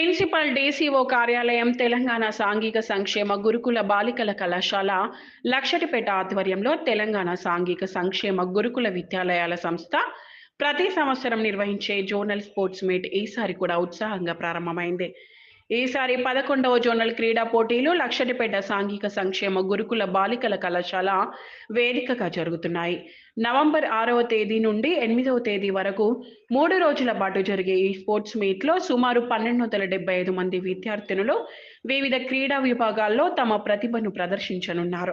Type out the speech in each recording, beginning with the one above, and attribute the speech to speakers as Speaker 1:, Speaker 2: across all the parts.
Speaker 1: Principal DCO కార్యాలయం తెలంగాణ సాంఘిక సంక్షేమ గురుకుల బాలికల కళాశాల లక్షటిపేట ఆధ్వర్యంలో తెలంగాణ సాంఘిక సంక్షేమ గురుకుల విద్యాలయాల సంస్థ ప్రతి సంవత్సరం నిర్వహించే జోనల్ స్పోర్ట్స్ మీట్ ఈసారి కూడా ఉత్సాహంగా ప్రారంభమైంది. ఈసారి పదకొండవ జోనల్ క్రీడా పోటీలు లక్షటిపేట సాంఘిక సంక్షేమ గురుకుల బాలికల కళాశాల వేదికగా జరుగుతున్నాయి. నవంబర్ ఆరవ తేదీ నుండి ఎనిమిదవ తేదీ వరకు మూడు రోజుల పాటు జరిగే ఈ స్పోర్ట్స్ మీట్లో సుమారు పన్నెండు వందల డెబ్బై ఐదు మంది విద్యార్థినులు వివిధ క్రీడా విభాగాల్లో తమ ప్రతిభను ప్రదర్శించనున్నారు.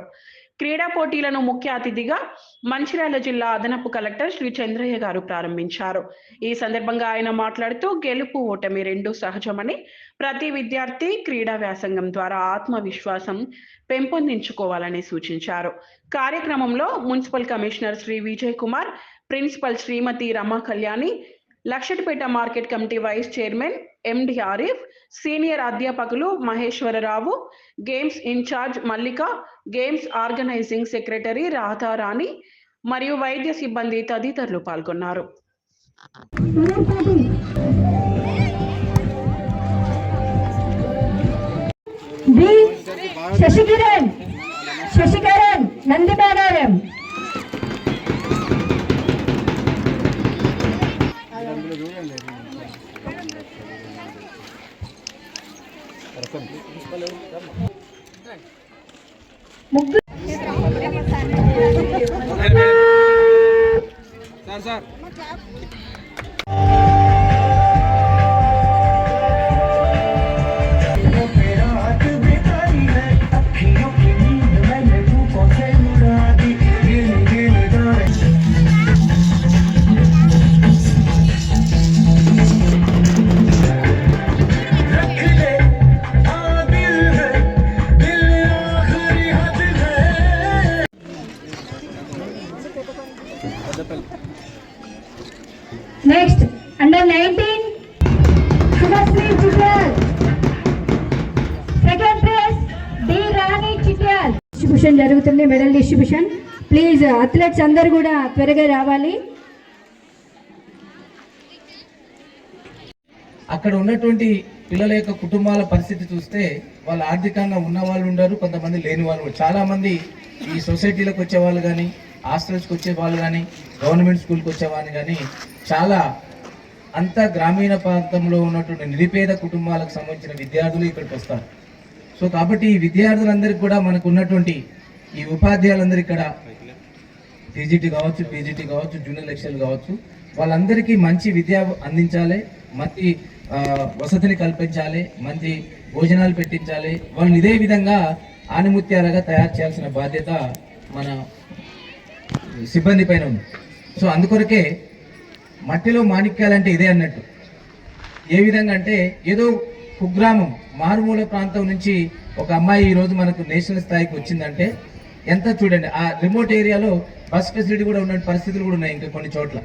Speaker 1: క్రీడా పోటీలను ముఖ్య అతిథిగా మంచిర్యాల జిల్లా అదనపు కలెక్టర్ శ్రీ చంద్రయ్య గారు ప్రారంభించారు. ఈ సందర్భంగా ఆయన మాట్లాడుతూ గెలుపు ఓటమి రెండు సహజమని ప్రతి విద్యార్థి క్రీడా వ్యాసంగం ద్వారా ఆత్మవిశ్వాసం పెంపొందించుకోవాలని సూచించారు. కార్యక్రమంలో municipal commissioner Shri Vijay Kumar principal Shrimati Rama Kalyani Lakshettipet market committee vice chairman MD Arif senior అధ్యాపకులు Maheswararao games incharge Mallika games organising secretary Radharani మరియు వైద్య సిబ్బంది తదితరులు పాల్గొన్నారు.
Speaker 2: శశికిరణ్ శశికరణ్ నందిబానారం ముగ్గురు
Speaker 3: sir sir.
Speaker 2: Next under nineteen Subhashree Chityal second place D Rani Chityal distribution జరుగుతుంది medal distribution please athletes అందరు కూడా త్వరగా రావాలి.
Speaker 3: అక్కడ ఉన్నటువంటి పిల్లల యొక్క కుటుంబాల పరిస్థితి చూస్తే వాళ్ళు ఆర్థికంగా ఉన్న వాళ్ళు ఉండరు కొంతమంది లేని వాళ్ళు. చాలా మంది ఈ సొసైటీలకు వచ్చే వాళ్ళు కానీ హాస్టల్స్కి వచ్చే వాళ్ళు కానీ గవర్నమెంట్ స్కూల్కి వచ్చేవాళ్ళు కానీ చాలా అంత గ్రామీణ ప్రాంతంలో ఉన్నటువంటి నిరుపేద కుటుంబాలకు సంబంధించిన విద్యార్థులు ఇక్కడికి వస్తారు. సో కాబట్టి ఈ విద్యార్థులందరికీ కూడా మనకు ఉన్నటువంటి ఈ ఉపాధ్యాయులందరూ ఇక్కడ టీజీటీ కావచ్చు పీజీటీ కావచ్చు జూనియర్ లెక్చర్లు కావచ్చు వాళ్ళందరికీ మంచి విద్య అందించాలి మంచి వసతిని కల్పించాలి మంచి భోజనాలు పెట్టించాలి వాళ్ళని ఇదే విధంగా ఆనిముత్యాలుగా తయారు చేయాల్సిన బాధ్యత మన సిబ్బంది పైన ఉంది. సో అందుకొరకే మట్టిలో మాణిక్యాలంటే ఇదే అన్నట్టు. ఏ విధంగా అంటే ఏదో కుగ్రామం మారుమూల ప్రాంతం నుంచి ఒక అమ్మాయి ఈ రోజు మనకు నేషనల్ స్థాయికి వచ్చిందంటే ఎంత చూడండి ఆ రిమోట్ ఏరియాలో బస్ ఫెసిలిటీ కూడా ఉన్న పరిస్థితులు కూడా ఉన్నాయి ఇంకా కొన్ని చోట్ల.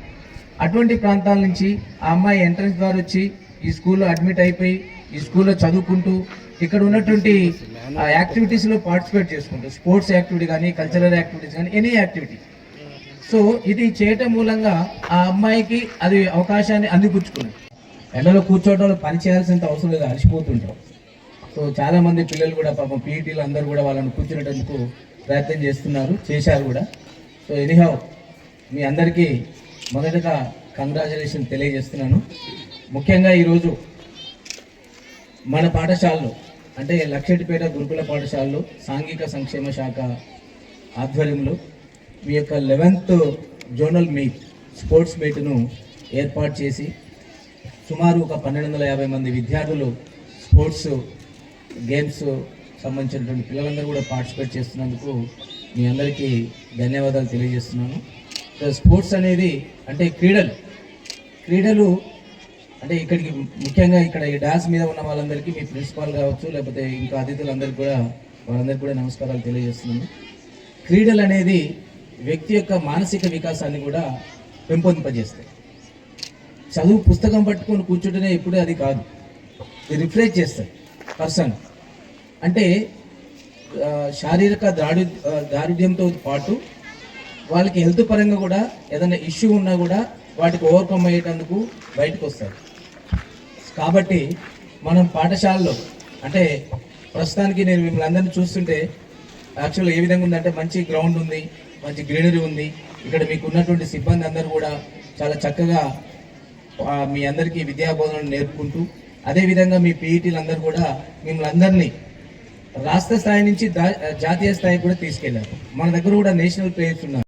Speaker 3: అటువంటి ప్రాంతాల నుంచి ఆ అమ్మాయి ఎంట్రన్స్ ద్వారా వచ్చి ఈ స్కూల్లో అడ్మిట్ అయిపోయి ఈ స్కూల్లో చదువుకుంటూ ఇక్కడ ఉన్నటువంటి యాక్టివిటీస్లో పార్టిసిపేట్ చేసుకుంటూ స్పోర్ట్స్ యాక్టివిటీ కానీ కల్చరల్ యాక్టివిటీస్ కానీ ఎనీ యాక్టివిటీ. సో ఇది చేయటం మూలంగా ఆ అమ్మాయికి అది అవకాశాన్ని అందిపుచ్చుకుంది ఎండలో కూర్చోవడం పని చేయాల్సినంత అవసరం లేదు అలసిపోతుంటారు సో చాలా మంది పిల్లలు కూడా పాపం పీఈటీలు అందరూ కూడా వాళ్ళని కూర్చునేటందుకు ప్రయత్నం చేస్తున్నారు చేశారు కూడా. సో ఎనీహౌ మీ అందరికీ మొదటగా కంగ్రాచులేషన్ తెలియజేస్తున్నాను. ముఖ్యంగా ఈరోజు మన పాఠశాలలో అంటే లక్షటిపేట గురుకుల పాఠశాలలో సాంఘిక సంక్షేమ శాఖ ఆధ్వర్యంలో మీ యొక్క లెవెన్త్ జోనల్ మీట్ స్పోర్ట్స్ మీట్ను ఏర్పాటు చేసి సుమారు ఒక పన్నెండు వందల యాభై మంది విద్యార్థులు స్పోర్ట్స్ గేమ్స్ సంబంధించినటువంటి పిల్లలందరూ కూడా పార్టిసిపేట్ చేస్తున్నందుకు మీ అందరికీ ధన్యవాదాలు తెలియజేస్తున్నాను. స్పోర్ట్స్ అనేది అంటే క్రీడలు. క్రీడలు అంటే ఇక్కడికి ముఖ్యంగా ఇక్కడ ఈ డాన్స్ మీద ఉన్న వాళ్ళందరికీ మీ ప్రిన్సిపాల్ కావచ్చు లేకపోతే ఇంకా అతిథులందరికీ కూడా వాళ్ళందరికీ కూడా నమస్కారాలు తెలియజేస్తున్నాను. క్రీడలు అనేది వ్యక్తి యొక్క మానసిక వికాసాన్ని కూడా పెంపొందింపజేస్తాయి. చదువు పుస్తకం పట్టుకొని కూర్చుంటేనే ఎప్పుడూ అది కాదు. ఇది రిఫ్రెష్ చేస్తుంది పర్సన్. అంటే శారీరక దాడి ఆ, దారుఢ్యంతో పాటు వాళ్ళకి హెల్త్ పరంగా కూడా ఏదైనా ఇష్యూ ఉన్నా కూడా వాటికి ఓవర్కమ్ అయ్యేటందుకు బయటకు వస్తారు కాబట్టి మనం పాఠశాలలో అంటే ప్రస్తుతానికి నేను మిమ్మల్ని అందరినీ చూస్తుంటే యాక్చువల్గా ఏ విధంగా ఉందంటే మంచి గ్రౌండ్ ఉంది మంచి గ్రీనరీ ఉంది. ఇక్కడ మీకు ఉన్నటువంటి సిబ్బంది అందరూ కూడా చాలా చక్కగా మీ అందరికీ విద్యాబోధనలు నేర్పుకుంటూ అదేవిధంగా మీ పీఈటీలు అందరూ కూడా మిమ్మల్ని అందరినీ రాష్ట్ర స్థాయి నుంచి జాతీయ స్థాయికి కూడా తీసుకెళ్ళారు. మన దగ్గర కూడా నేషనల్ ప్లేయర్స్ ఉన్నారు.